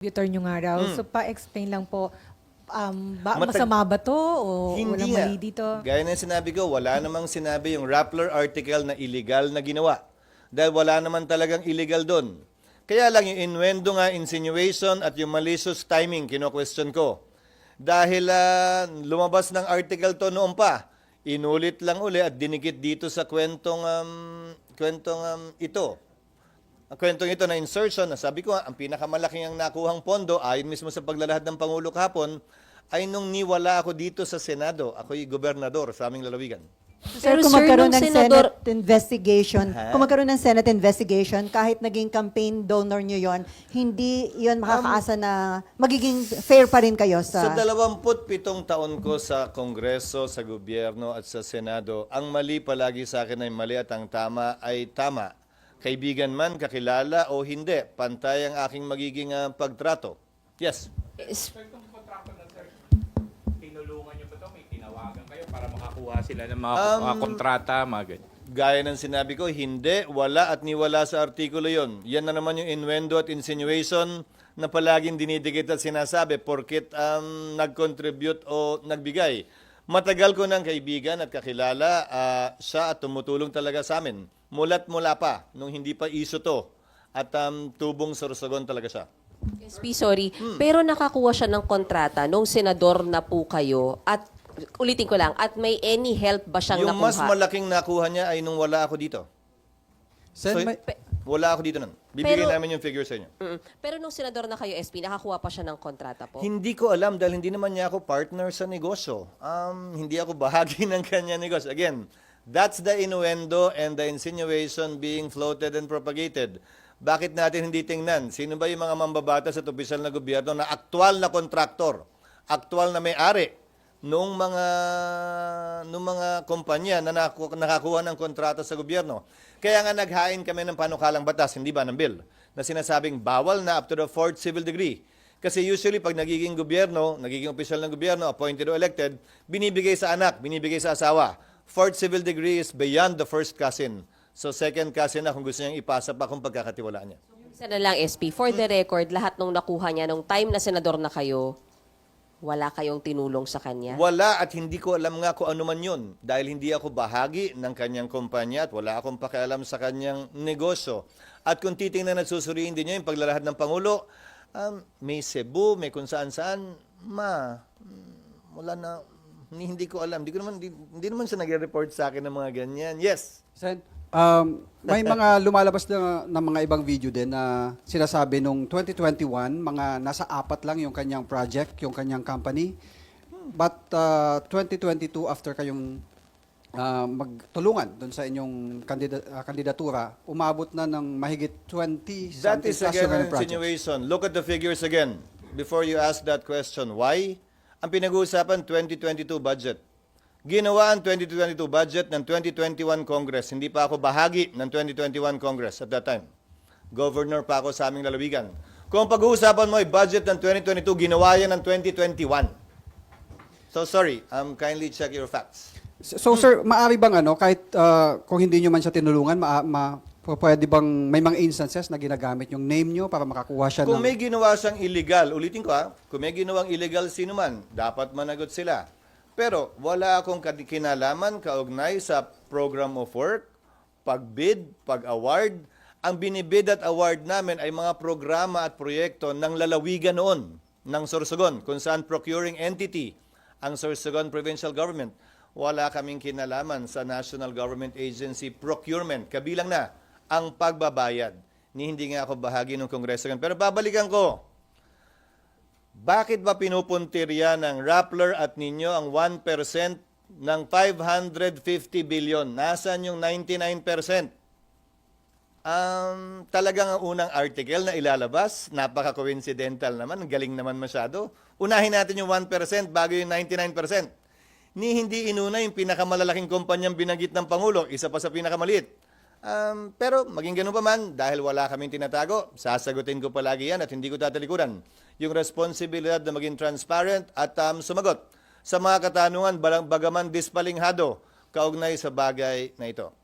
contributor nyo nga raw. So, pa-explain lang po, um, ba, Matag- masama ba to o Hindi walang nga. mali dito? Gaya ng sinabi ko, wala namang sinabi yung Rappler article na illegal na ginawa. Dahil wala naman talagang illegal doon. Kaya lang yung innuendo nga, insinuation at yung malicious timing, kino-question ko. Dahil ah, lumabas ng article to noon pa, inulit lang uli at dinikit dito sa kwentong, um, kwentong um, ito. Ang kwentong ito na insertion, na sabi ko ang pinakamalaking ang nakuhang pondo, ayon mismo sa paglalahad ng Pangulo kahapon, ay nung niwala ako dito sa Senado, ako'y gobernador sa aming lalawigan. Sir, Pero kung sir, magkaroon ng senador- Senate investigation, Ha? kung magkaroon ng Senate investigation, kahit naging campaign donor nyo yon, hindi yon makakaasa na magiging fair pa rin kayo Sa sa... 27 taon ko sa Kongreso, sa gobyerno at sa Senado, ang mali palagi sa akin ay mali at ang tama ay tama. Kaibigan man, kakilala o hindi, pantay ang aking magiging ah, pagtrato. Yes. Is- Sir, itong kontrata na sir, tinulungan niyo ba ito? May tinawagan kayo para makakuha sila ng mga, Um, mga kontrata, mga ganyan. Gaya ng sinabi ko, hindi, wala at niwala sa artikulo yon. Yan na naman yung innuendo at insinuation na palaging dinidikit at sinasabi porkit um, nag-contribute o nagbigay. Matagal ko ng kaibigan at kakilala ah, siya at tumutulong talaga sa amin. Mulat mula pa, nung hindi pa iso to. At um, tubong sorsogon talaga siya. SP, sorry. Pero nakakuha siya ng kontrata nung senador na po kayo at ulitin ko lang, at may any help ba siyang Yung nakuha? mas malaking nakuha niya ay nung wala ako dito. Sen, So, may- wala ako dito nun. Bibigay Pero- namin yung figure sa inyo. Mm. Pero nung senador na kayo, SP, nakakuha pa siya ng kontrata po? Hindi ko alam dahil hindi naman niya ako partner sa negosyo. Um, hindi ako bahagi ng kanya negosyo. Again, that's the innuendo and the insinuation being floated and propagated. Bakit natin hindi tingnan? Sino ba yung mga mambabatas at opisyal na gobyerno na aktual na kontraktor, aktual na may-ari nung mga nung mga kumpanya na naku- nakakuha ng kontrata sa gobyerno. Kaya nga naghain kami ng panukalang batas, hindi ba ng bill, na sinasabing bawal na up to the fourth civil degree. Kasi usually pag nagiging gobyerno, nagiging opisyal ng gobyerno, appointed o elected, binibigay sa anak, binibigay sa asawa. Fourth civil degree is beyond the first cousin. So second cousin na kung gusto niyang ipasa pa kung pagkakatiwalaan niya. Isa na lang, SP. For the record, lahat nung nakuha niya nung time na senador na kayo, wala kayong tinulong sa kanya? Wala at hindi ko alam nga kung ano man yun. Dahil hindi ako bahagi ng kanyang kumpanya at wala akong pakialam sa kanyang negosyo. At kung titingnan at susuriin din niyo yung paglalahad ng Pangulo, um, may Cebu, may kung saan saan, ma, mm, wala na, hindi, hindi ko alam. Hindi, ko naman, hindi, hindi naman siya nagre-report sa akin ng mga ganyan. Yes. Sen, um, may mga lumalabas na, na mga ibang video din na sinasabi nung 2021, mga nasa apat lang yung kanyang project, yung kanyang company. But uh, 2022, after kayong uh, magtulungan doon sa inyong kandida- uh, kandidatura, umabot na ng mahigit 20 That is again an kanyang project. insinuation. Look at the figures again before you ask that question. Why? Ang pinag-uusapan, 2022 budget. Ginawa ang 2022 budget ng 2021 Congress. Hindi pa ako bahagi ng 2021 Congress at that time. Governor pa ako sa aming lalawigan. Kung pag-uusapan mo ay budget ng 2022, ginawa yan ng 2021. So sorry, um, kindly check your facts. So sir, maari bang ano, kahit uh, kung hindi nyo man siya tinulungan, ma, ma, p- pwede bang may mga instances na ginagamit yung name nyo para makakuha siya Kung ng... may ginawa siyang illegal, ulitin ko ha, kung may ginawang illegal sino man, dapat managot sila. Pero wala akong kinalaman kaugnay sa program of work, pagbid, pag-award. Ang binibid at award namin ay mga programa at proyekto ng lalawigan noon, ng Sorsogon, kung saan procuring entity ang Sorsogon Provincial Government. Wala kaming kinalaman sa National Government Agency procurement. Kabilang na ang pagbabayad. Ni hindi nga ako bahagi ng Kongreso. ngayon. Pero babalikan ko. Bakit ba pinupuntirya ng Rappler at ninyo ang 1% ng 550 billion? Nasaan yung 99%? Um, talagang ang unang article na ilalabas, napaka-coincidental naman, galing naman masyado. Unahin natin yung 1% bago yung 99%. Ni hindi inuna yung pinakamalalaking kumpanyang binagit ng Pangulo, isa pa sa pinakamaliit. Um, pero maging ganun pa man, dahil wala kaming tinatago, sasagutin ko palagi yan at hindi ko tatalikuran. Yung responsibilidad na maging transparent at um, sumagot sa mga katanungan balang- bagaman dispalinghado kaugnay sa bagay na ito.